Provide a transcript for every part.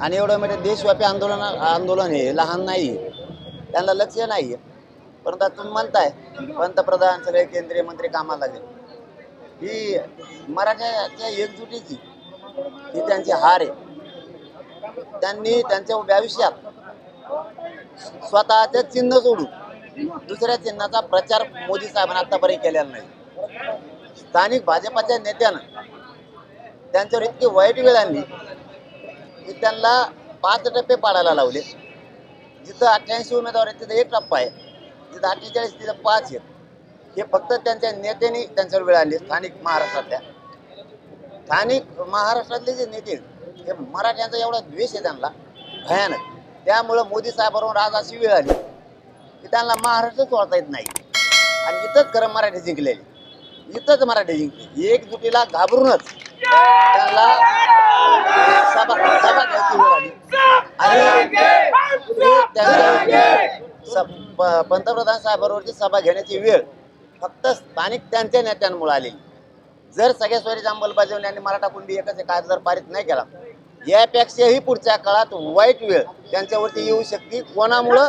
आणि एवढं म्हणजे देशव्यापी आंदोलन आंदोलन हे लहान नाही त्यांना लक्ष नाही परंतु आता तुम्ही म्हणताय पंतप्रधान सगळे केंद्रीय मंत्री कामाला लागले. ही मराठ्याच्या एकजुटीची ही त्यांची हार आहे. त्यांनी त्यांच्या भविष्यात स्वतःचे चिन्ह सोडून दुसऱ्या चिन्हाचा प्रचार मोदी साहेबांनी आतापर्यंत केलेला नाही. स्थानिक भाजपाच्या नेत्यानं त्यांच्यावर इतकी वाईट वेळ आणली. की त्यांना पाच टप्पे पाडायला लावले. जिथं अठ्ठ्याऐंशी उमेदवार आहेत तिथं एक टप्पा आहे. जिथं अठ्ठेचाळीस तिथं पाच आहेत. हे फक्त त्यांच्या नेत्यांनी त्यांच्यावर वेळ आली स्थानिक महाराष्ट्रातल्या. स्थानिक महाराष्ट्रातले जे नेते हे मराठ्यांचा एवढा द्वेष आहे त्यांना. भयानक. त्यामुळं मोदी साहेबांवर आज अशी वेळ आली की त्यांना महाराष्ट्र सोडता येत नाही. आणि इथंच खरं मराठी जिंकलेली. इथंच मराठी जिंकली. एकजुटीला घाबरूनच त्यांना सभा सभा घ्यायची वेळ आली आणि ते त्यांच्या पंतप्रधान साहेबांवरची सभा घेण्याची वेळ फक्त स्थानिक त्यांच्या नेत्यांमुळे आलेली. जर सगळ्या स्वरीची अंमलबजावणी आणि मराठा कुंडी एकच कायदा जर पारित नाही केला यापेक्षाही पुढच्या काळात वाईट वेळ त्यांच्यावरती येऊ शकते. कोणामुळं?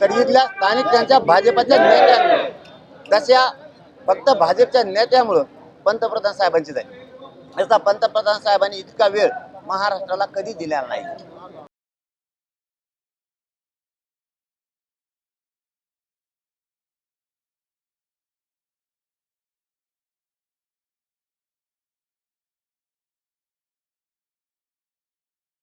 तर इथल्या स्थानिक त्यांच्या भाजपाच्या नेत्यांमुळे. तशा फक्त भाजपच्या नेत्यामुळं पंतप्रधान साहेबांची जाईल. याचा पंतप्रधान साहेबांनी इतका वेळ महाराष्ट्राला कधी दिलेला नाही.